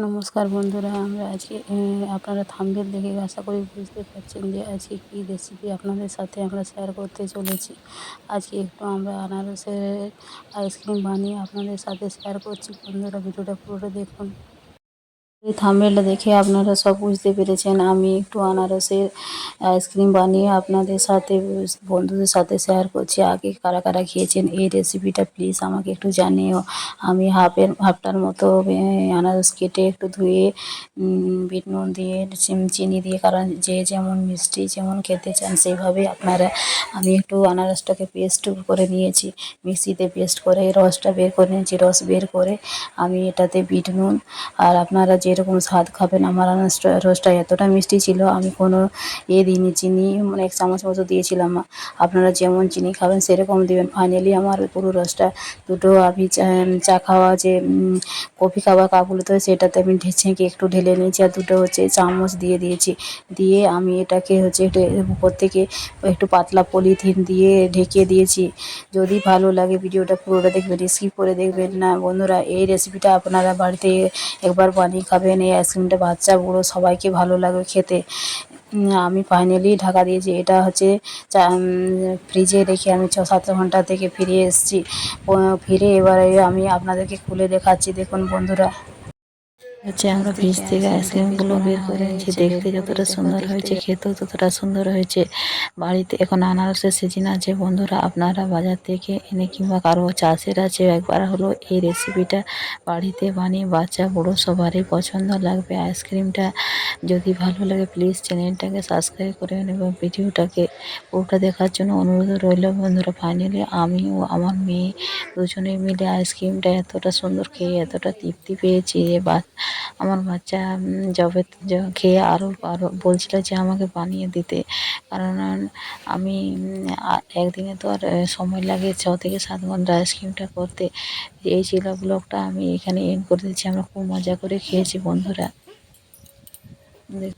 নমস্কার বন্ধুরা, আমরা আজকে আপনারা থামবেল দেখে আশা করি বুঝতে পারছেন যে আজকে কী রেসিপি আপনাদের সাথে আমরা শেয়ার করতে চলেছি। আজকে একটু আমরা আনারসের আইসক্রিম বানিয়ে আপনাদের সাথে শেয়ার করছি। বন্ধুরা, ভিডিওটা পুরোটা দেখুন। এই থাম্বনেলটা দেখে আপনারা সব বুঝতে পেরেছেন। আমি একটু আনারসের আইসক্রিম বানিয়ে আপনাদের সাথে, বন্ধুদের সাথে শেয়ার করছি। আগে কারা কারা খেয়েছেন এই রেসিপিটা প্লিজ আমাকে একটু জানিও। আমি হাফের হাফটার মতো আনারস কেটে একটু ধুয়ে বিট নুন দিয়ে চিনি দিয়ে, কারণ যে যেমন মিষ্টি যেমন খেতে চান সেইভাবে আপনারা, আমি একটু আনারসটাকে পেস্ট করে নিয়েছি। মিক্সিতে পেস্ট করে রসটা বের করে নিয়েছি। রস বের করে আমি এটাতে বিট নুন, আর আপনারা যেরকম স্বাদ খাবেন আমার রসটা এতটা মিষ্টি ছিল, আমি কোনো এ দিইনি, চিনি মানে এক চামচ মতো দিয়েছিলাম আপনারা যেমন চিনি খাবেন সেরকম দেবেন। ফাইনালি আমার পুরো রসটা, দুটো আমি চা খাওয়া যে কফি খাওয়া কাপগুলো তো সেটাতে আমি ছেঁকে একটু ঢেলে নিয়েছি আর দুটো হচ্ছে চামচ দিয়ে দিয়েছি। দিয়ে আমি এটাকে হচ্ছে উপর থেকে একটু পাতলা পলিথিন দিয়ে ঢেকে দিয়েছি। যদি ভালো লাগে ভিডিওটা, পুরোটা দেখবেন, স্কিপ করে দেখবেন না। বন্ধুরা, এই রেসিপিটা আপনারা বাড়িতে একবার বানিয়ে খাবেন। এই আইসক্রিমটা বাচ্চা, বুড়ো, সবাইকে ভালো লাগে খেতে। আমি ফাইনালি ঢাকা দিয়েছি এটা হচ্ছে ফ্রিজে রেখে আমি ছ সাত ঘণ্টা থেকে ফিরে এসেছি। ফিরে এবারে আমি আপনাদেরকে খুলে দেখাচ্ছি। দেখুন বন্ধুরা হচ্ছে আমরা ফ্রিজ থেকে আইসক্রিমগুলো বের করে এনেছি দেখতে যতটা সুন্দর হয়েছে, খেতেও ততটা সুন্দর হয়েছে। বাড়িতে এখন আনারসের সিজন আছে বন্ধুরা, আপনারা বাজার থেকে এনে কিংবা কারও চাষের আছে, একবার হলো এই রেসিপিটা বাড়িতে বানিয়ে বাচ্চা, বড়ো সবারই পছন্দ লাগবে। আইসক্রিমটা যদি ভালো লাগে প্লিজ চ্যানেলটাকে সাবস্ক্রাইব করে নেবেন এবং ভিডিওটাকে পুরোটা দেখার জন্য অনুরোধ রইল বন্ধুরা। ফাইনালি আমি ও আমার মেয়ে দুজনে মিলে আইসক্রিমটা এতটা সুন্দর খেয়ে, এতটা তৃপ্তি পেয়েছি যে বা, আমার বাচ্চা যবে খেয়ে আরও আরও বলছিল যে আমাকে বানিয়ে দিতে। কারণ আমি একদিনে তো আর সময় লাগে ছ থেকে সাত ঘণ্টা আইসক্রিমটা করতে। এই ছিল ব্লগটা আমি এখানে এন্ড করে দিচ্ছি। আমরা খুব মজা করে খেয়েছি বন্ধুরা। দেখ-